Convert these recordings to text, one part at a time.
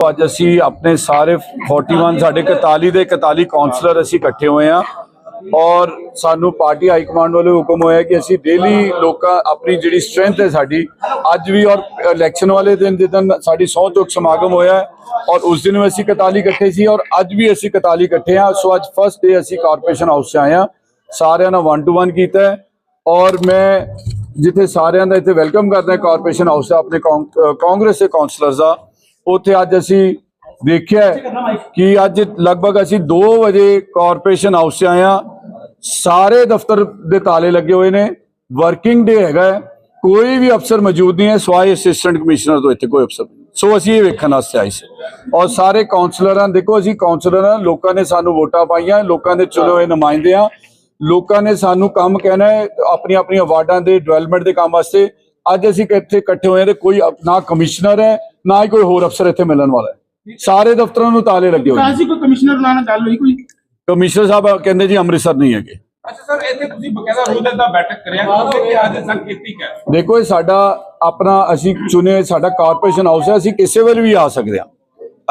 ਅੱਜ ਅਸੀਂ ਆਪਣੇ ਸਾਰੇ 41 ਸਾਡੇ 41 ਦੇ 41 ਕਾਉਂਸਲਰ ਅਸੀਂ ਇਕੱਠੇ ਹੋਏ ਆ ਔਰ ਸਾਨੂੰ ਪਾਰਟੀ ਹਾਈ ਕਮਾਂਡ ਵੱਲੋਂ ਹੁਕਮ ਹੋਇਆ ਕਿ ਅਸੀਂ ਡੇਲੀ ਲੋਕਾਂ ਆਪਣੀ ਜਿਹੜੀ ਸਟਰੈਂਥ ਹੈ ਸਾਡੀ, ਅੱਜ ਵੀ ਔਰ ਇਲੈਕਸ਼ਨ ਵਾਲੇ ਦਿਨ ਜਿੱਦਣ ਸਾਡੀ ਸੌ ਚੁੱਕ ਸਮਾਗਮ ਹੋਇਆ ਔਰ ਉਸ ਦਿਨ ਵੀ ਅਸੀਂ 41 ਇਕੱਠੇ ਸੀ ਔਰ ਅੱਜ ਵੀ ਅਸੀਂ 41 ਇਕੱਠੇ ਆ ਸੋ ਅੱਜ ਫਸਟ ਡੇ ਅਸੀਂ ਕਾਰਪੋਰੇਸ਼ਨ ਹਾਊਸ 'ਚ ਆਏ ਆ ਸਾਰਿਆਂ ਨਾਲ ਵਨ ਟੂ ਵਨ ਕੀਤਾ ਔਰ ਮੈਂ ਜਿੱਥੇ ਸਾਰਿਆਂ ਦਾ ਇੱਥੇ ਵੈਲਕਮ ਕਰਦਾ ਕਾਰਪੋਰੇਸ਼ਨ ਹਾਊਸ ਦਾ, ਆਪਣੇ ਕਾਂਗ- ਕਾਂਗਰਸ ਦੇ ਕਾਉਂਸਲਰਸ ਦਾ। ਉੱਥੇ ਅੱਜ ਅਸੀਂ ਦੇਖਿਆ ਕਿ ਅੱਜ ਲਗਭਗ ਅਸੀਂ 2 ਵਜੇ ਕਾਰਪੋਰੇਸ਼ਨ ਹਾਊਸ 'ਚ ਆਏ ਹਾਂ। ਸਾਰੇ ਦਫ਼ਤਰ ਦੇ ਤਾਲੇ ਲੱਗੇ ਹੋਏ ਨੇ। ਵਰਕਿੰਗ ਡੇ ਹੈਗਾ ਕੋਈ ਵੀ ਅਫਸਰ ਮੌਜੂਦ ਨਹੀਂ ਹੈ। ਸਵਾਏ ਅਸਿਸਟੈਂਟ ਕਮਿਸ਼ਨਰ ਤੋਂ ਇੱਥੇ ਕੋਈ ਅਫਸਰ ਸੋ ਅਸੀਂ ਇਹ ਵੇਖਣ ਵਾਸਤੇ ਆਏ ਸੀ। ਔਰ ਸਾਰੇ ਕਾਉਂਸਲਰਾਂ ਦੇਖੋ ਅਸੀਂ ਕਾਉਂਸਲਰ ਹਾਂ। ਲੋਕਾਂ ਨੇ ਸਾਨੂੰ ਵੋਟਾਂ ਪਾਈਆਂ। ਲੋਕਾਂ ਦੇ ਚੁਣੇ ਹੋਏ ਨੁਮਾਇੰਦੇ ਆ ਲੋਕਾਂ ਨੇ ਸਾਨੂੰ ਕੰਮ ਕਹਿਣਾ ਹੈ ਆਪਣੀ ਆਪਣੀ ਵਾਰਡਾਂ ਦੇ ਡਿਵੈਲਪਮੈਂਟ ਦੇ ਕੰਮ ਵਾਸਤੇ। ਅੱਜ ਅਸੀਂ ਇੱਥੇ ਇਕੱਠੇ ਹੋਏ ਹਾਂ ਤੇ ਕੋਈ ਨਾ ਕਮਿਸ਼ਨਰ ਹੈ ਨਾ ਹੀ ਕੋਈ ਹੋਰ ਅਫਸਰ ਇੱਥੇ ਮਿਲਣ ਵਾਲਾ ਹੈ। ਸਾਰੇ ਦਫ਼ਤਰਾਂ ਨੂੰ ਤਾਲੇ ਲੱਗੇ ਹੋਏ ਕਾਜੀ ਕੋਈ ਕਮਿਸ਼ਨਰ ਨਾਲ ਗੱਲ ਹੋਈ ਕੋਈ? ਕਮਿਸ਼ਨਰ ਸਾਹਿਬ ਕਹਿੰਦੇ ਜੀ ਅੰਮ੍ਰਿਤਸਰ ਨਹੀਂ ਹੈਗੇ। ਅੱਛਾ ਸਰ ਇੱਥੇ ਤੁਸੀਂ ਬਕਾਇਦਾ ਰੋਜ਼ ਦਾ ਬੈਠਕ ਕਰਿਆ ਤੁਸੀਂ ਕਿ ਅੱਜ ਸੰਕੇਤਿਕ ਹੈ ਦੇਖੋ ਇਹ ਸਾਡਾ ਆਪਣਾ ਅਸੀਂ ਚੁਣੇ ਸਾਡਾ ਕਾਰਪੋਰੇਸ਼ਨ ਹਾਊਸ ਹੈ ਅਸੀਂ ਕਿਸੇ ਵੇਲੇ ਵੀ ਆ ਸਕਦੇ ਹਾਂ।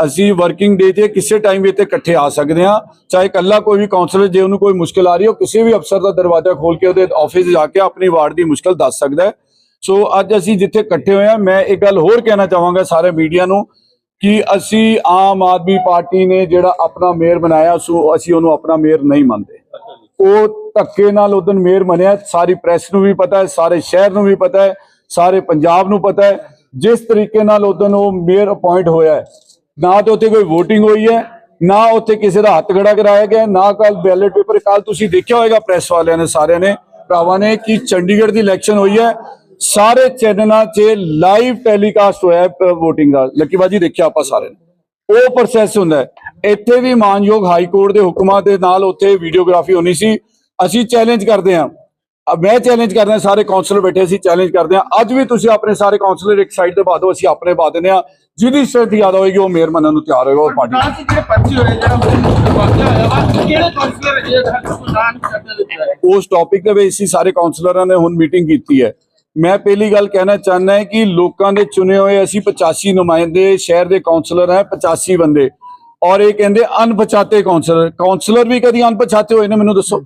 ਅਸੀਂ ਵਰਕਿੰਗ ਡੇ ਤੇ ਕਿਸੇ ਟਾਈਮ ਵੀ ਇੱਥੇ ਇਕੱਠੇ ਆ ਸਕਦੇ ਹਾਂ। ਚਾਹੇ ਇਕੱਲਾ ਕੋਈ ਵੀ ਕਾਉਂਸਲਰ ਜੇ ਉਹਨੂੰ ਕੋਈ ਮੁਸ਼ਕਲ ਆ ਰਹੀ ਹੈ ਕਿਸੇ ਵੀ ਅਫਸਰ ਦਾ ਦਰਵਾਜ਼ਾ ਖੋਲ ਕੇ ਉਹਦੇ ਆਫਿਸ ਜਾ ਕੇ ਆਪਣੀ ਵਾਰਡ ਦੀ ਮੁਸ਼ਕਲ ਦੱਸ ਸਕਦਾ ਹੈ। ਸੋ ਅੱਜ ਅਸੀਂ ਜਿੱਥੇ ਇਕੱਠੇ ਹੋਏ ਹਾਂ, ਮੈਂ ਇੱਕ ਗੱਲ ਹੋਰ ਕਹਿਣਾ ਚਾਹਾਂਗਾ ਸਾਰੇ ਮੀਡੀਆ ਨੂੰ ਕਿ ਅਸੀਂ ਆਮ ਆਦਮੀ ਪਾਰਟੀ ਨੇ ਜਿਹੜਾ ਆਪਣਾ ਮੇਅਰ ਬਣਾਇਆ, ਸੋ ਅਸੀਂ ਉਹਨੂੰ ਆਪਣਾ ਮੇਅਰ ਨਹੀਂ ਮੰਨਦੇ। ਉਹ ਧੱਕੇ ਨਾਲ ਉਦੋਂ ਮੇਅਰ ਬਣਿਆ ਸਾਰੀ ਪ੍ਰੈਸ ਨੂੰ ਵੀ ਪਤਾ ਹੈ, ਸਾਰੇ ਸ਼ਹਿਰ ਨੂੰ ਵੀ ਪਤਾ ਹੈ, ਸਾਰੇ ਪੰਜਾਬ ਨੂੰ ਪਤਾ ਹੈ। ਜਿਸ ਤਰੀਕੇ ਨਾਲ ਉਦੋਂ ਉਹ ਮੇਅਰ ਅਪਾਇੰਟ ਹੋਇਆ ਹੈ, ਨਾ ਤਾਂ ਉੱਥੇ ਕੋਈ VOTING ਹੋਈ ਹੈ, ਨਾ ਉੱਥੇ ਕਿਸੇ ਦਾ ਹੱਥ ਖੜਾ ਕਰਾਇਆ ਗਿਆ ਨਾ ਕੱਲ ਬੈਲਟ ਪੇਪਰ ਕੱਲ ਤੁਸੀਂ ਦੇਖਿਆ ਹੋਵੇਗਾ ਪ੍ਰੈਸ ਵਾਲਿਆਂ ਨੇ, ਸਾਰਿਆਂ ਨੇ, ਭਰਾਵਾਂ ਨੇ, ਕਿ ਚੰਡੀਗੜ੍ਹ ਦੀ ਇਲੈਕਸ਼ਨ ਹੋਈ ਹੈ ਸਾਰੇ ਚੈਨਲਾਂ 'ਚ ਲਾਈਵ ਟੈਲੀਕਾਸਟ ਹੋਇਆ VOTING ਦਾ। ਲੱਕੀਬਾਜੀ ਦੇਖਿਆ ਆਪਾਂ ਸਾਰੇ ਨੇ। ਉਹ ਪ੍ਰੋਸੈਸ ਹੁੰਦਾ ਇੱਥੇ ਵੀ ਮਾਨਯੋਗ ਹਾਈ ਕੋਰਟ ਦੇ ਹੁਕਮਾਂ ਦੇ ਨਾਲ ਉੱਥੇ ਵੀਡੀਓਗ੍ਰਾਫੀ ਹੋਣੀ ਸੀ। ਅਸੀਂ ਚੈਲੰਜ ਕਰਦੇ ਹਾਂ। ਮੈਂ ਚੈਲੰਜ ਕਰਦਾ ਸਾਰੇ ਕਾਉਂਸਲਰ ਬੈਠੇ ਸੀ ਚੈਲੰਜ ਕਰਦੇ ਹਾਂ। ਅੱਜ ਵੀ ਤੁਸੀਂ ਆਪਣੇ ਸਾਰੇ ਕਾਉਂਸਲਰ ਇੱਕ ਸਾਈਡ ਤੇ ਪਾ ਦਿਓ ਅਸੀਂ ਆਪਣੇ ਪਾ ਦਿੰਦੇ ਹਾਂ। ਜਿਹਦੀ ਸਟ੍ਰੈਂਥ ਜ਼ਿਆਦਾ ਹੋਏਗੀ ਉਹ ਮੇਅਰ ਮੰਨਣ ਨੂੰ ਤਿਆਰ ਹੋਏਗਾ ਉਹ ਪਾਰਟੀ ਕਾਜੀ ਜਿਹੜੇ ਪਰਚੀ ਹੋਏ ਜਿਹੜਾ ਵਾਕਿਆ ਹੋਇਆ ਵਾ ਕਿਹੜੇ ਕਾਉਂਸਲਰ ਹੈ ਜਿਹੜਾ ਕੋਈ ਨਾਂ ਨਹੀਂ ਕਰਦੇ ਦਿੱਤਾ ਹੈ ਉਸ ਟੌਪਿਕ ਦੇ ਵਿੱਚ ਸਾਰੇ ਕਾਉਂਸਲਰਾਂ ਨੇ ਹੁਣ ਮੀਟਿੰਗ ਕੀਤੀ ਹੈ। ਮੈਂ ਪਹਿਲੀ ਗੱਲ ਕਹਿਣਾ ਚਾਹੁੰਦਾ ਹਾਂ ਕਿ ਲੋਕਾਂ ਦੇ ਚੁਣੇ ਹੋਏ ਅਸੀਂ 85 ਨੁਮਾਇੰਦੇ, ਸ਼ਹਿਰ ਦੇ ਕਾਉਂਸਲਰ ਹੈ 85 ਬੰਦੇ। ਔਰ ਇਹ ਕਹਿੰਦੇ ਅਣਪਛਾਤੇ ਕਾਉਂਸਲਰ ਕਾਉਂਸਲਰ ਵੀ ਕਦੀ ਅਣਪਛਾਤੇ ਹੋਏ ਨੇ, ਮੈਨੂੰ ਦੱਸੋ।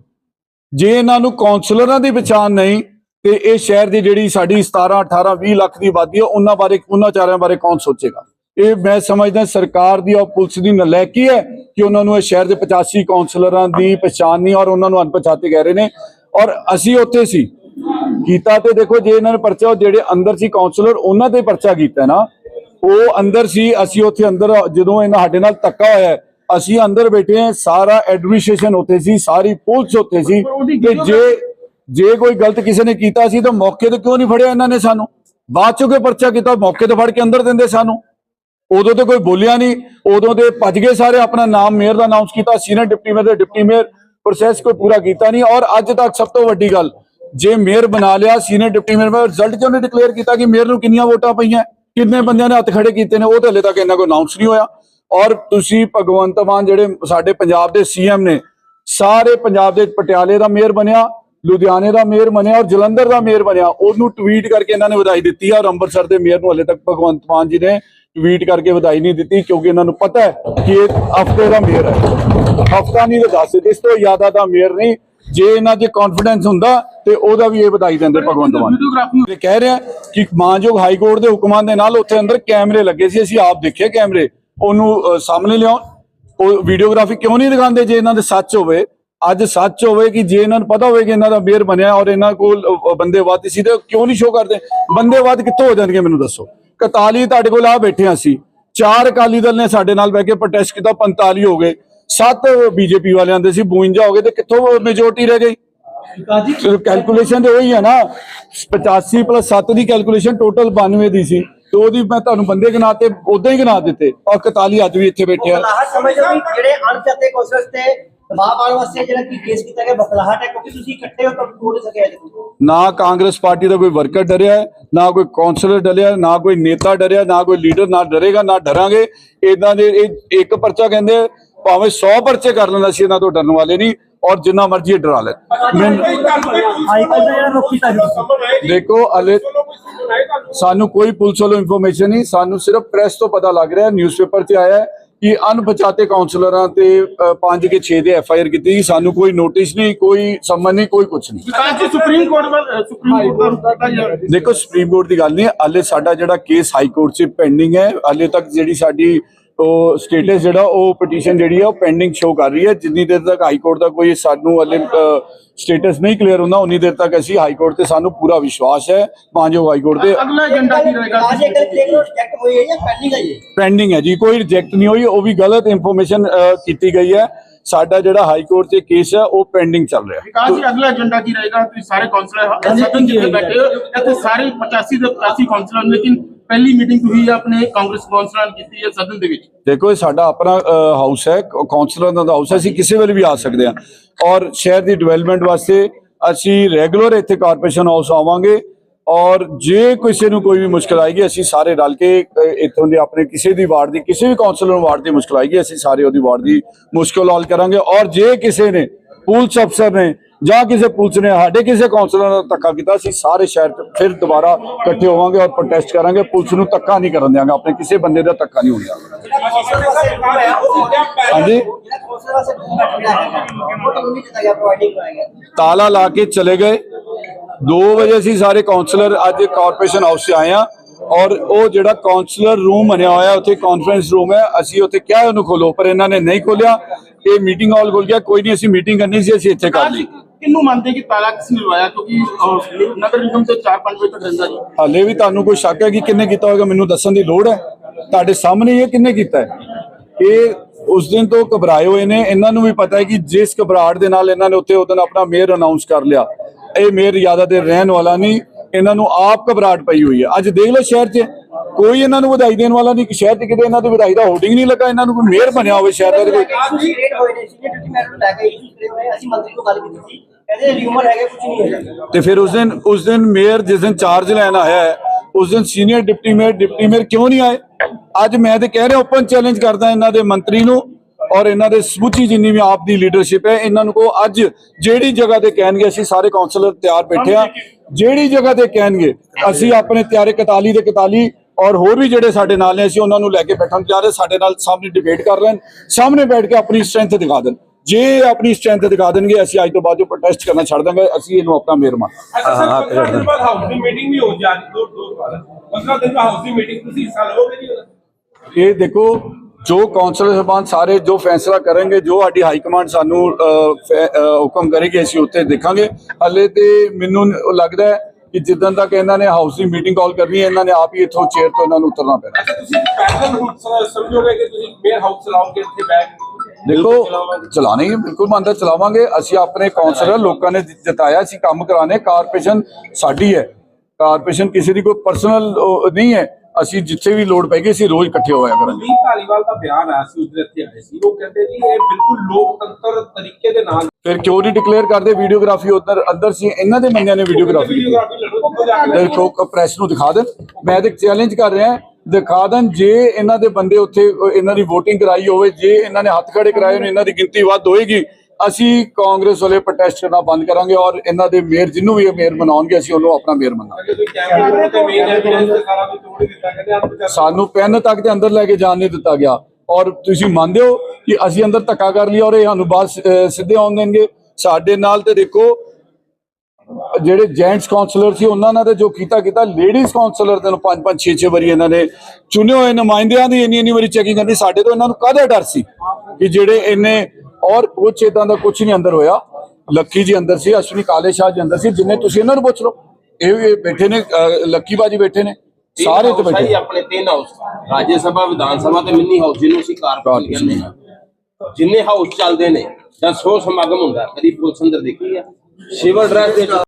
ਜੇ ਇਹਨਾਂ ਨੂੰ ਕਾਉਂਸਲਰਾਂ ਦੀ ਪਛਾਣ ਨਹੀਂ, ਤੇ ਇਹ ਸ਼ਹਿਰ ਦੀ ਜਿਹੜੀ ਸਾਡੀ 17 18 20 ਲੱਖ ਦੀ ਆਬਾਦੀ ਹੈ, ਉਹਨਾਂ ਬਾਰੇ, ਉਹਨਾਂ ਚਾਰਿਆਂ ਬਾਰੇ ਕੌਣ ਸੋਚੇਗਾ? ਇਹ ਮੈਂ ਸਮਝਦਾ ਸਰਕਾਰ ਦੀ ਔਰ ਪੁਲਿਸ ਦੀ ਨਲਾਇਕੀ ਹੈ ਕਿ ਉਹਨਾਂ ਨੂੰ ਇਹ ਸ਼ਹਿਰ ਦੇ 85 ਕਾਉਂਸਲਰਾਂ ਦੀ ਪਛਾਣ ਨਹੀਂ ਔਰ ਉਹਨਾਂ ਨੂੰ ਅਣਪਛਾਤੇ ਕਹਿ ਰਹੇ ਨੇ। ਔਰ ਅਸੀਂ ਉੱਥੇ ਸੀ। ਕੀਤਾ ਤੇ ਦੇਖੋ ਜੇ ਇਹਨਾਂ ਨੇ ਪਰਚਾ ਉਹ ਜਿਹੜੇ ਅੰਦਰ ਸੀ ਕਾਉਂਸਲਰ ਉਹਨਾਂ ਤੇ ਪਰਚਾ ਕੀਤਾ ਨਾ। ਉਹ ਅੰਦਰ ਸੀ ਅਸੀਂ ਉੱਥੇ ਅੰਦਰ ਜਦੋਂ ਇਹਨਾਂ ਸਾਡੇ ਨਾਲ ਧੱਕਾ ਹੋਇਆ ਅਸੀਂ ਅੰਦਰ ਬੈਠੇ ਹਾਂ ਸਾਰਾ ਐਡਮਿਨਿਸਟ੍ਰੇਸ਼ਨ ਉੱਥੇ ਸੀ ਸਾਰੀ ਪੁਲਿਸ ਉੱਥੇ ਸੀ। ਤੇ ਜੇ ਜੇ ਕੋਈ ਗਲਤ ਕਿਸੇ ਨੇ ਕੀਤਾ ਸੀ ਤਾਂ ਮੌਕੇ ਤੇ ਕਿਉਂ ਨਹੀਂ ਫੜਿਆ ਇਹਨਾਂ ਨੇ ਸਾਨੂੰ? ਬਾਅਦ ਚੋਂ ਕੋਈ ਪਰਚਾ ਕੀਤਾ? ਮੌਕੇ ਤੇ ਫੜ ਕੇ ਅੰਦਰ ਦਿੰਦੇ ਸਾਨੂੰ। ਉਦੋਂ ਤੇ ਕੋਈ ਬੋਲਿਆ ਨਹੀਂ। ਉਦੋਂ ਤੇ ਭੱਜ ਗਏ ਸਾਰੇ ਆਪਣਾ ਨਾਮ ਮੇਅਰ ਦਾ ਅਨਾਉਂਸ ਕੀਤਾ ਸੀਨੀਅਰ ਡਿਪਟੀ ਮੇਅਰ ਤੇ ਡਿਪਟੀ ਮੇਅਰ। ਪ੍ਰੋਸੈਸ ਕੋਈ ਪੂਰਾ ਕੀਤਾ ਨਹੀਂ। ਔਰ ਅੱਜ ਤੱਕ ਸਭ ਤੋਂ ਵੱਡੀ ਗੱਲ ਜੇ ਮੇਅਰ ਬਣਾ ਲਿਆ, ਸੀਨੀਅਰ ਡਿਪਟੀ ਮੇਅਰ ਮੈਂ ਰਿਜ਼ਲਟ ਕਿਉਂ ਨਹੀਂ ਡਿਕਲੇਅਰ ਕੀਤਾ ਕਿ ਮੇਅਰ ਨੂੰ ਕਿੰਨੀਆਂ ਵੋਟਾਂ ਪਈਆਂ? ਕਿੰਨੇ ਬੰਦਿਆਂ ਨੇ ਹੱਥ ਖੜੇ ਕੀਤੇ ਨੇ? ਉਹ ਤਾਂ ਹਲੇ ਤੱਕ ਇਹਨਾਂ ਕੋਈ ਅਨਾਉਂਸ ਨਹੀਂ ਹੋਇਆ। ਔਰ ਤੁਸੀਂ ਭਗਵੰਤ ਮਾਨ ਜਿਹੜੇ ਸਾਡੇ ਪੰਜਾਬ ਦੇ ਸੀਐਮ ਨੇ, ਸਾਰੇ ਪੰਜਾਬ ਦੇ ਪਟਿਆਲੇ ਦਾ ਮੇਅਰ ਬਣਿਆ, ਲੁਧਿਆਣੇ ਦਾ ਮੇਅਰ ਬਣਿਆ ਔਰ ਜਲੰਧਰ ਦਾ ਮੇਅਰ ਬਣਿਆ। ਉਹਨੂੰ ਟਵੀਟ ਕਰਕੇ ਇਹਨਾਂ ਨੇ ਵਧਾਈ ਦਿੱਤੀ ਹੈ ਔਰ ਅੰਮ੍ਰਿਤਸਰ ਦੇ ਮੇਅਰ ਨੂੰ ਹਲੇ ਤੱਕ ਭਗਵੰਤ ਮਾਨ ਜੀ ਨੇ ਟਵੀਟ ਕਰਕੇ ਵਧਾਈ ਨਹੀਂ ਦਿੱਤੀ ਕਿਉਂਕਿ ਇਹਨਾਂ ਨੂੰ ਪਤਾ ਹੈ ਕਿ ਇਹ ਹਫ਼ਤੇ ਦਾ ਮੇਅਰ ਹੈ। ਹਫਤਾ ਨਹੀਂ ਤਾਂ ਦੱਸ, ਇਸ ਤੋਂ ਜ਼ਿਆਦਾ ਦਾ ਮੇਅਰ ਨਹੀਂ। ਜੇ ਇਹਨਾਂ 'ਚ ਕੌਨਫੀਡੈਂਸ ਹੁੰਦਾ ਤੇ ਉਹਦਾ ਵੀ ਇਹ ਵਧਾਈ ਦਿੰਦੇ ਭਗਵੰਤ ਮਾਨ। ਇਹ ਕਹਿ ਰਿਹਾ ਕਿ ਮਾਨਯੋਗ ਹਾਈ ਕੋਰਟ ਦੇ ਹੁਕਮਾਂ ਦੇ ਨਾਲ ਉੱਥੇ ਅੰਦਰ ਕੈਮਰੇ ਲੱਗੇ ਸੀ ਅਸੀਂ ਆਪ ਦੇਖੇ ਕੈਮਰੇ। ਉਹਨੂੰ ਸਾਹਮਣੇ ਲਿਆਉਣ। ਉਹ ਵੀਡੀਓਗ੍ਰਾਫੀ ਕਿਉਂ ਨਹੀਂ ਦਿਖਾਉਂਦੇ ਜੇ ਇਹਨਾਂ ਦੇ ਸੱਚ ਹੋਵੇ? ਅੱਜ ਸੱਚ ਹੋਵੇ ਕਿ ਜੇ ਇਹਨਾਂ ਨੂੰ ਪਤਾ ਹੋਵੇ ਕਿ ਇਹਨਾਂ ਦਾ ਮੇਅਰ ਬਣਿਆ ਔਰ ਇਹਨਾਂ ਕੋਲ ਬੰਦੇ ਵੱਧ ਸੀ ਤੇ ਕਿਉਂ ਨਹੀਂ ਸ਼ੋਅ ਕਰਦੇ? ਬੰਦੇ ਵੱਧ ਕਿੱਥੋਂ ਹੋ ਜਾਣਗੇ ਮੈਨੂੰ ਦੱਸੋ? 41 ਤੁਹਾਡੇ ਕੋਲ ਆ ਬੈਠੇ ਅਸੀਂ। ਚਾਰ ਅਕਾਲੀ ਦਲ ਨੇ ਸਾਡੇ ਨਾਲ ਬਹਿ ਕੇ ਪ੍ਰੋਟੈਸਟ ਕੀਤਾ 45 ਹੋ ਗਏ। ਸੱਤ ਬੀਜੇਪੀ ਵਾਲਿਆਂ ਦੇ ਸੀ 52 ਹੋ ਗਏ ਤੇ ਕਿੱਥੋਂ ਮੈਜੋਰਟੀ ਰਹਿ ਗਈ? ਕੈਲਕੂਲੇਸ਼ਨ ਤੇ ਉਹੀ ਹੈ ਨਾ 85 ਪਲੱਸ 7 ਦੀ ਕੈਲਕੂਲੇਸ਼ਨ ਟੋਟਲ 92 ਦੀ ਸੀ। ਤੇ ਉਹਦੀ ਮੈਂ ਤੁਹਾਨੂੰ ਬੰਦੇ ਗਿਨਾਤੇ ਉਦਾਂ ਹੀ ਗਿਣਾ ਦਿੱਤੇ। ਔਰ 41 ਅੱਜ ਵੀ ਇੱਥੇ ਬੈਠੇ ਆ। ਬਖਲਾਹਟ ਸਮਝੋ ਵੀ ਜਿਹੜੇ ਅਣਚਾਤੇ ਕੋਸ਼ਿਸ਼ ਤੇ ਦਬਾਅ ਪਾਉਣ ਵਾਸਤੇ ਜਿਹੜਾ ਕੀ ਕੇਸ ਕੀਤਾ ਗਿਆ ਬਖਲਾਹਟ ਹੈ ਕਿਉਂਕਿ ਤੁਸੀਂ ਇਕੱਠੇ ਹੋ ਤਾਂ ਹੋ ਨਹੀਂ ਸਕਿਆ ਜੀ। ਨਾ ਕਾਂਗਰਸ ਪਾਰਟੀ ਦਾ ਕੋਈ ਵਰਕਰ ਡਰਿਆ ਨਾ ਕੋਈ ਕਾਉਂਸਲਰ ਡਰਿਆ ਨਾ ਕੋਈ ਨੇਤਾ ਡਰਿਆ ਨਾ ਕੋਈ ਲੀਡਰ ਨਾ ਡਰੇਗਾ ਨਾ ਡਰਾਂਗੇ। ਇਦਾਂ ਦੇ ਇੱਕ ਪਰਚਾ ਕਹਿੰਦੇ ਭਾਵੇਂ 100 ਪਰਚੇ ਕਰ ਲੈਂਦਾ ਸੀ ਇਹਨਾਂ ਤੋਂ ਡਰਨ ਵਾਲੇ ਨਹੀਂ ਔਰ ਜਿੰਨਾ ਮਰਜ਼ੀ ਡਰਾ ਲੈ। ਦੇਖੋ ਹਲੇ ਸਾਨੂੰ ਕੋਈ ਪੁਲਿਸ ਵੱਲੋਂ ਇਨਫੋਰਮੇਸ਼ਨ ਨਹੀਂ ਸਾਨੂੰ ਸਿਰਫ ਪ੍ਰੈਸ ਤੋਂ ਪਤਾ ਲੱਗ ਰਿਹਾ ਨਿਊਜ਼ਪੇਪਰ 'ਚ ਆਇਆ ਹੈ ਕਿ ਅਣਪਛਾਤੇ ਕਾਉਂਸਲਰਾਂ ਤੇ 5 ਕੇ 6 ਦੇ ਐਫ ਆਈ ਆਰ ਕੀਤੀ ਸਾਨੂੰ ਕੋਈ ਨੋਟਿਸ ਨਹੀਂ ਕੋਈ ਸੰਮਨ ਨਹੀਂ ਕੋਈ ਕੁਝ ਨਹੀਂ। ਵਿਕਾਸ ਜੀ ਸੁਪਰੀਮ ਕੋਰਟ ਵੱਲ ਸੁਪਰੀਮ ਕੋਰਟ ਦਾ ਦੇਖੋ ਸੁਪਰੀਮ ਕੋਰਟ ਦੀ ਗੱਲ ਨਹੀਂ ਹਾਲੇ ਸਾਡਾ ਜਿਹੜਾ ਕੇਸ ਹਾਈ ਕੋਰਟ 'ਚ ਪੈਂਡਿੰਗ ਹੈ ਹਾਲੇ ਤੱਕ ਜਿਹੜੀ ਸਾਡੀ ਉਹ ਸਟੇਟਸ ਜਿਹੜਾ ਉਹ ਪਟੀਸ਼ਨ ਜਿਹੜੀ ਹੈ ਉਹ ਪੈਂਡਿੰਗ ਸ਼ੋ ਕਰ ਰਹੀ ਹੈ। ਜਿੰਨੀ ਦੇਰ ਤੱਕ ਹਾਈ ਕੋਰਟ ਦਾ ਕੋਈ ਸਾਨੂੰ ਹਾਲੇ ਸਟੇਟਸ ਨਹੀਂ ਕਲੀਅਰ ਹੁੰਦਾ ਉਨੀ ਦੇਰ ਤੱਕ ਅਸੀਂ ਹਾਈ ਕੋਰਟ ਤੇ ਸਾਨੂੰ ਪੂਰਾ ਵਿਸ਼ਵਾਸ ਹੈ ਮਾਨਯੋਗ ਹਾਈ ਕੋਰਟ ਦੇ ਅਗਲਾ ਏਜੰਡਾ ਕੀ ਰਹੇਗਾ? ਅੱਜ ਇੱਕ ਰਿਜੈਕਟ ਹੋਈ ਹੈ ਜਾਂ ਪੈਂਡਿੰਗ ਹੈ ਜੀ? ਪੈਂਡਿੰਗ ਹੈ ਜੀ ਕੋਈ ਰਿਜੈਕਟ ਨਹੀਂ ਹੋਈ ਉਹ ਵੀ ਗਲਤ ਇਨਫੋਰਮੇਸ਼ਨ ਕੀਤੀ ਗਈ ਹੈ। ਸਾਡਾ ਜਿਹੜਾ ਹਾਈ ਕੋਰਟ 'ਚ ਕੇਸ ਹੈ ਉਹ ਪੈਂਡਿੰਗ ਚੱਲ ਰਿਹਾ ਵਿਕਾਸ ਜੀ ਅਗਲਾ ਏਜੰਡਾ ਕੀ ਰਹੇਗਾ? ਤੁਸੀਂ ਸਾਰੇ ਕਾਉਂਸਲਰ ਸਦਨ ਜਿੱਥੇ ਬੈਠੇ ਹੋ ਇੱਥੇ ਸਾਰੇ 85 ਦੇ 85 ਕਾਉਂਸਲਰ ਲੇਕਿਨ ਪਹਿਲੀ ਮੀਟਿੰਗ ਤੁਸੀਂ ਆਪਣੇ ਕਾਂਗਰਸ ਕਾਉਂਸਲਰਾਂ ਨਾਲ ਕੀਤੀ ਹੈ ਸਦਨ ਦੇ ਵਿੱਚ। ਦੇਖੋ ਇਹ ਸਾਡਾ ਆਪਣਾ ਹਾਊਸ ਹੈ ਕਾਉਂਸਲਰ ਦਾ ਹਾਊਸ ਹੈ ਅਸੀਂ ਕਿਸੇ ਵੇਲੇ ਵੀ ਆ ਸਕਦੇ ਹਾਂ। ਔਰ ਸ਼ਹਿਰ ਦੀ ਡਿਵੈਲਪਮੈਂਟ ਵਾਸਤੇ ਅਸੀਂ ਰੈਗੂਲਰ ਇੱਥੇ ਕਾਰਪੋਰੇਸ਼ਨ ਹਾਊਸ ਆਵਾਂਗੇ ਔਰ ਜੇ ਕਿਸੇ ਨੂੰ ਕੋਈ ਵੀ ਮੁਸ਼ਕਲ ਆਏਗੀ ਅਸੀਂ ਸਾਰੇ ਰਲ ਕੇ ਇੱਥੋਂ ਦੇ ਆਪਣੇ ਕਿਸੇ ਦੀ ਵਾਰਡ ਦੀ ਕਿਸੇ ਵੀ ਕਾਉਂਸਲਰ ਨੂੰ ਵਾਰਡ ਦੀ ਮੁਸ਼ਕਲ ਆਏਗੀ ਅਸੀਂ ਸਾਰੇ ਉਹਦੀ ਵਾਰਡ ਦੀ ਮੁਸ਼ਕਲ ਹੱਲ ਕਰਾਂਗੇ। ਔਰ ਜੇ ਕਿਸੇ ਨੇ ਪੁਲਿਸ ਅਫਸਰ ਨੇ ਜਾਂ ਕਿਸੇ ਪੁਲਿਸ ਨੇ ਸਾਡੇ ਕਿਸੇ ਕਾਉਂਸਲਰ ਨਾਲ ਧੱਕਾ ਕੀਤਾ, ਅਸੀਂ ਸਾਰੇ ਸ਼ਹਿਰ 'ਚ ਫਿਰ ਦੁਬਾਰਾ ਇਕੱਠੇ ਹੋਵਾਂਗੇ ਔਰ ਪ੍ਰੋਟੈਸਟ ਕਰਾਂਗੇ। ਪੁਲਿਸ ਨੂੰ ਧੱਕਾ ਨਹੀਂ ਕਰਨ ਦਿਆਂਗੇ, ਆਪਣੇ ਕਿਸੇ ਬੰਦੇ ਦਾ ਧੱਕਾ ਨਹੀਂ ਹੋਣ ਹਾਂਜੀ? ਤਾਲਾ ਲਾ ਕੇ ਚਲੇ ਗਏ। 2 ਵਜੇ ਅਸੀਂ ਸਾਰੇ ਕਾਉਂਸਲਰ ਅੱਜ ਕਾਰਪੋਰੇਸ਼ਨ ਹਾਊਸ 'ਚ ਆਏ ਆ ਔਰ ਉਹ ਜਿਹੜਾ ਕਾਉਂਸਲਰ ਰੂਮ ਬਣਿਆ ਹੋਇਆ ਉੱਥੇ ਕਾਨਫਰੰਸ ਰੂਮ ਹੈ। ਅਸੀਂ ਉੱਥੇ ਕਿਹਾ ਉਹਨੂੰ ਖੋਲੋ, ਪਰ ਇਹਨਾਂ ਨੇ ਨਹੀਂ ਖੋਲਿਆ। ਇਹ ਮੀਟਿੰਗ ਹਾਲ ਖੋਲ ਗਿਆ, ਕੋਈ ਨਹੀਂ, ਅਸੀਂ ਮੀਟਿੰਗ ਕਰਨੀ ਸੀ, ਅਸੀਂ ਇੱਥੇ ਕਰ ਲਈ। ਕਿੰਨੂੰ ਮੰਨਦੇ ਕਿ ਤਾਲਾ ਕਿਸ ਨੇ ਲਵਾਇਆ? ਕਿਉਂਕਿ ਨਗਰ ਨਿਗਮ ਤੇ 4-5 ਵਜੇ ਤੱਕ ਰਹਿੰਦਾ ਜੀ। ਹਾਲੇ ਵੀ ਤੁਹਾਨੂੰ ਕੋਈ ਸ਼ੱਕ ਹੈ ਕਿ ਕਿੰਨੇ ਕੀਤਾ ਹੋਵੇਗਾ ਮੈਨੂੰ ਦੱਸਣ ਦੀ ਲੋੜ ਹੈ। ਤੁਹਾਡੇ ਸਾਹਮਣੇ ਇਹ ਕਿੰਨੇ ਕੀਤਾ ਹੈ? ਇਹ ਉਸ ਦਿਨ ਤੋਂ ਘਬਰਾਏ ਹੋਏ ਨੇ। ਇਹਨਾਂ ਨੂੰ ਵੀ ਪਤਾ ਹੈ ਕਿ ਜਿਸ ਘਬਰਾਹਟ ਦੇ ਨਾਲ ਇਹਨਾਂ ਨੇ ਉੱਥੇ ਉਦੋਂ ਆਪਣਾ ਮੇਅਰ ਅਨਾਉਂਸ ਕਰ ਲਿਆ। ਇਹ ਮੇਅਰ ਜ਼ਿਆਦਾ ਦੇ ਰਹਿਣ ਵਾਲਾ ਨਹੀਂ। ਇਹਨਾਂ ਨੂੰ ਆਪ ਘਬਰਾਹਟ ਪਈ ਹੋਈ ਹੈ। ਅੱਜ ਦੇਖ ਲਓ ਸ਼ਹਿਰ 'ਚ। ਕੋਈ ਇਹਨਾਂ ਨੂੰ ਵਧਾਈ ਦੇਣ ਵਾਲਾ ਨਹੀਂ ਕਿ ਸ਼ਹਿਰ 'ਚ ਕਿਤੇ ਇਹਨਾਂ ਦੀ ਵਧਾਈ ਦਾ ਹੋਰਡਿੰਗ ਨਹੀਂ ਲੱਗਾ ਇਹਨਾਂ ਨੂੰ ਕੋਈ ਮੇਅਰ ਬਣਿਆ ਹੋਵੇ ਸ਼ਹਿਰ ਦਾ ਕੋਈ। ਕ੍ਰੀਏਟ ਹੋਏ ਨੇ ਸੀਨੀਅਰ ਡਿਊਟੀ ਮੈਟਰ ਲੈ ਕੇ ਇਸ਼ੂ ਕ੍ਰੀਏਟ ਹੋਏ ਅਸੀਂ ਮੰਤਰੀ ਨੂੰ ਗੱਲ ਕੀਤੀ ਸੀ। ਕਹਿੰਦੇ ਰਿਊਮਰ ਹੈਗੇ ਕੁਝ ਨਹੀਂ ਹੈ ਤੇ ਫਿਰ ਉਸ ਦਿਨ ਉਸ ਦਿਨ ਮੇਅਰ ਜਿਸ ਦਿਨ ਚਾਰਜ ਲੈਣ ਆਇਆ ਹੈ ਉਸ ਦਿਨ senior deputy mayor deputy mayor ਕਿਉਂ ਨਹੀਂ ਆਏ? ਅੱਜ ਮੈਂ ਤੇ ਕਹਿ ਰਿਹਾ ਓਪਨ ਚੈਲੰਜ ਕਰਦਾ ਇਹਨਾਂ ਦੇ ਮੰਤਰੀ ਨੂੰ ਔਰ ਇਹਨਾਂ ਦੇ ਸਮੁੱਚੀ ਜਿੰਨੀ ਵੀ ਆਪ ਦੀ ਲੀਡਰਸ਼ਿਪ ਹੈ ਇਹਨਾਂ ਨੂੰ ਕੋ ਅੱਜ ਜਿਹੜੀ ਜਗ੍ਹਾ ਤੇ ਕਹਿਣਗੇ ਅਸੀਂ ਸਾਰੇ ਕਾਉਂਸਲਰ ਤਿਆਰ ਬੈਠੇ ਆ ਜਿਹੜੀ ਜਗ੍ਹਾ ਤੇ ਕਹਿਣਗੇ ਅਸੀਂ ਆਪਣੇ ਤਿਆਰੇ 41 ਦੇ 41 ਔਰ ਹੋਰ ਵੀ ਜਿਹੜੇ ਸਾਡੇ ਨਾਲ ਨੇ ਅਸੀਂ ਉਹਨਾਂ ਨੂੰ ਲੈ ਕੇ ਬੈਠਣ ਨੂੰ ਤਿਆਰ ਹਾਂ। ਸਾਡੇ ਨਾਲ ਸਾਹਮਣੇ ਡਿਬੇਟ ਕਰ ਲੈਣ ਸਾਹਮਣੇ ਬੈਠ ਕੇ ਆਪਣੀ ਸਟਰੈਂਥ ਦਿਖਾ ਦੇਣ। ਜੇ ਇਹ ਆਪਣੀ ਸਟਰੈਂਥ ਦਿਖਾ ਦੇਣਗੇ ਅਸੀਂ ਅੱਜ ਤੋਂ ਬਾਅਦ ਜੋ ਪ੍ਰੋਟੈਸਟ ਕਰਨਾ ਛੱਡ ਦਾਂਗੇ ਅਸੀਂ ਇਹਨੂੰ ਆਪਣਾ ਮੇਅਰ ਮੰਨ ਅੱਛਾ ਸਰ 15 ਦਿਨ ਬਾਅਦ ਹਾਊਸ ਦੀ ਮੀਟਿੰਗ ਵੀ ਹੋ ਜਾਣੀ ਦੋ ਦੋ ਸਵਾਲ 15 ਦਿਨ ਬਾਅਦ ਹਾਊਸ ਦੀ ਮੀਟਿੰਗ ਤੁਸੀਂ ਹਿੱਸਾ ਲਓਗੇ ਨਹੀਂ ਉਹਦਾ? ਇਹ ਦੇਖੋ ਜੋ ਕੌਂਸਲਰ ਸਾਹਿਬਾਨ ਸਾਰੇ ਜੋ ਫੈਸਲਾ ਕਰਨਗੇ ਜੋ ਸਾਡੀ ਹਾਈ ਕਮਾਂਡ ਸਾਨੂੰ ਹੁਕਮ ਕਰੇਗੀ ਅਸੀਂ ਉੱਥੇ ਦੇਖਾਂਗੇ। ਹਲੇ ਤੇ ਮੈਨੂੰ ਲੱਗਦਾ ਹੈ ਕਿ ਜਿੱਦਾਂ ਤੱਕ ਇਹਨਾਂ ਨੇ ਹਾਊਸ ਦੀ ਮੀਟਿੰਗ ਕਾਲ ਕਰਨੀ ਹੈ ਇਹਨਾਂ ਨੇ ਆਪ ਹੀ ਇੱਥੋਂ ਚੇਅਰ ਤੋਂ ਇਹਨਾਂ ਨੂੰ ਉਤਰਨਾ ਪੈਣਾ। ਅੱਛਾ ਤੁਸੀਂ ਪੈਟਰਨ ਹੁਣ ਸ- ਸਮਝੋਗੇ ਕਿ ਤੁਸੀਂ ਮੇਅਰ ਹਾਊਸ ਚਲਾਓਗੇ ਇੱਥੇ ਬੈਠ ਦੇਖੋ ਚਲਾਣੇ ਹੀ ਬਿਲਕੁਲ ਮੰਨਦਾ ਚਲਾਵਾਂਗੇ। ਅਸੀਂ ਆਪਣੇ ਕੌਂਸਲਰ ਲੋਕਾਂ ਨੇ ਜਿਤਾਇਆ ਅਸੀਂ ਕੰਮ ਕਰਾਣੇ ਕਾਰਪੋਰੇਸ਼ਨ ਸਾਡੀ ਹੈ। ਕਾਰਪੋਰੇਸ਼ਨ ਕਿਸੇ ਦੀ ਕੋਈ ਪਰਸਨਲ ਨਹੀਂ ਹੈ। ਅਸੀਂ ਜਿੱਥੇ ਵੀ ਲੋੜ ਪੈਗੀ ਅਸੀਂ ਰੋਜ਼ ਇਕੱਠੇ ਹੋਇਆ ਕਰਾਂਗੇ। ਮਨਦੀਪ ਧਾਲੀਵਾਲ ਦਾ ਬਿਆਨ ਆਇਆ ਸੀ ਉਧਰ ਇੱਥੇ ਆਏ ਸੀ। ਉਹ ਕਹਿੰਦੇ ਜੀ ਇਹ ਬਿਲਕੁਲ ਲੋਕਤੰਤਰ ਤਰੀਕੇ ਦੇ ਨਾਲ ਫਿਰ ਕਿਉਂ ਨਹੀਂ ਡਿਕਲੇਅਰ ਕਰਦੇ? ਵੀਡੀਓਗ੍ਰਾਫੀ ਉਧਰ ਅੰਦਰ ਸੀ। ਇਹਨਾਂ ਦੇ ਬੰਦਿਆਂ ਨੇ ਵੀਡੀਓਗ੍ਰਾਫੀ ਦੇਖੋ ਪ੍ਰੈਸ ਨੂੰ ਦਿਖਾ ਦੇਣ। ਮੈਂ ਤੇ ਚੈਲੰਜ ਕਰ ਰਿਹਾ ਦਿਖਾ ਦੇਣ ਜੇ ਇਹਨਾਂ ਦੇ ਬੰਦੇ ਉੱਥੇ ਇਹਨਾਂ ਦੀ VOTING ਕਰਾਈ ਹੋਵੇ ਜੇ ਇਹਨਾਂ ਨੇ ਹੱਥ ਖੜੇ ਕਰਾਏ ਹੋਣ ਇਹਨਾਂ ਦੀ ਗਿਣਤੀ ਵੱਧ ਹੋਏਗੀ ਅਸੀਂ ਕਾਂਗਰਸ ਵਾਲੇ ਪ੍ਰੋਟੈਸਟ ਕਰਨਾ ਬੰਦ ਕਰਾਂਗੇ ਔਰ ਇਹਨਾਂ ਦੇ ਮੇਅਰ ਜਿੰਨੂੰ ਵੀ ਇਹ ਮੇਅਰ ਬਣਾਉਣਗੇ ਅਸੀਂ ਉਹਨੂੰ ਆਪਣਾ ਮੇਅਰ ਮੰਨਾਂਗੇ। ਸਾਨੂੰ ਪੈਨ ਤੱਕ ਦੇ ਅੰਦਰ ਲੈ ਕੇ ਜਾਣ ਨਹੀਂ ਦਿੱਤਾ ਗਿਆ। ਔਰ ਤੁਸੀਂ ਮੰਨਦੇ ਹੋ ਕਿ ਅਸੀਂ ਅੰਦਰ ਧੱਕਾ ਕਰ ਲਿਆ ਔਰ ਇਹ ਸਾਨੂੰ ਬਾਹਰ ਸਿੱਧੇ ਆਉਣ ਦੇਣਗੇ? ਸਾਡੇ ਨਾਲ ਤੇ ਦੇਖੋ ਜਿਹੜੇ ਜੈਂਟਸ ਕਾਉਂਸਲਰ ਸੀ ਉਹਨਾਂ ਨਾਲ ਤੇ ਜੋ ਕੀਤਾ ਕੀਤਾ ਲੇਡੀਜ਼ ਕਾਉਂਸਲਰ ਦੇ ਨੂੰ ਪੰਜ ਪੰਜ ਛੇ ਛੇ ਵਾਰੀ ਇਹਨਾਂ ਨੇ ਚੁਣੇ ਹੋਏ ਨੁਮਾਇੰਦਿਆਂ ਦੀ ਇੰਨੀ ਇੰਨੀ ਵਾਰੀ ਚੈਕਿੰਗ ਕਰਨੀ ਸਾਡੇ ਤੋਂ ਇਹਨਾਂ ਨੂੰ ਕਾਹਦਾ ਡਰ ਸੀ? ਕਿ ਜਿਹੜੇ ਇੰਨੇ ਔਰ ਕੁਛ ਇਦਾਂ ਦਾ ਕੁਝ ਨਹੀਂ ਅੰਦਰ ਹੋਇਆ। ਲੱਕੀ ਜੀ ਅੰਦਰ ਸੀ ਅਸ਼ਵਨੀ ਕਾਲੇ ਸ਼ਾਹ ਜੀ ਅੰਦਰ ਸੀ ਜਿੰਨੇ ਤੁਸੀਂ ਇਹਨਾਂ ਨੂੰ ਪੁੱਛ ਲਓ। ਇਹ ਬੈਠੇ ਨੇ ਲੱਕੀ ਬਾਜੀ ਬੈਠੇ ਨੇ ਸਾਰੇ ਤੇ ਬੈਠੇ। ਆਪਣੇ ਤਿੰਨ ਹਾਊਸ ਰਾਜ ਸਭਾ ਵਿਧਾਨ ਸਭਾ ਤੇ ਮਿੰਨੀ ਹਾਊਸ ਜਿਹਨੂੰ ਅਸੀਂ ਕਾਰਪੋਰੇਸ਼ਨ ਕਹਿੰਦੇ ਹਾਂ। ਜਿੰਨੇ ਹਾਊਸ ਚੱਲਦੇ ਨੇ ਜਾਂ ਸੌ ਸਮਾਗਮ ਹੁੰਦਾ ਕਦੀ ਪੁਲਿਸ ਅੰਦਰ ਦੇਖੀ ਆ। ਸਿਵਲ ਡਰੈਸ ਦੇ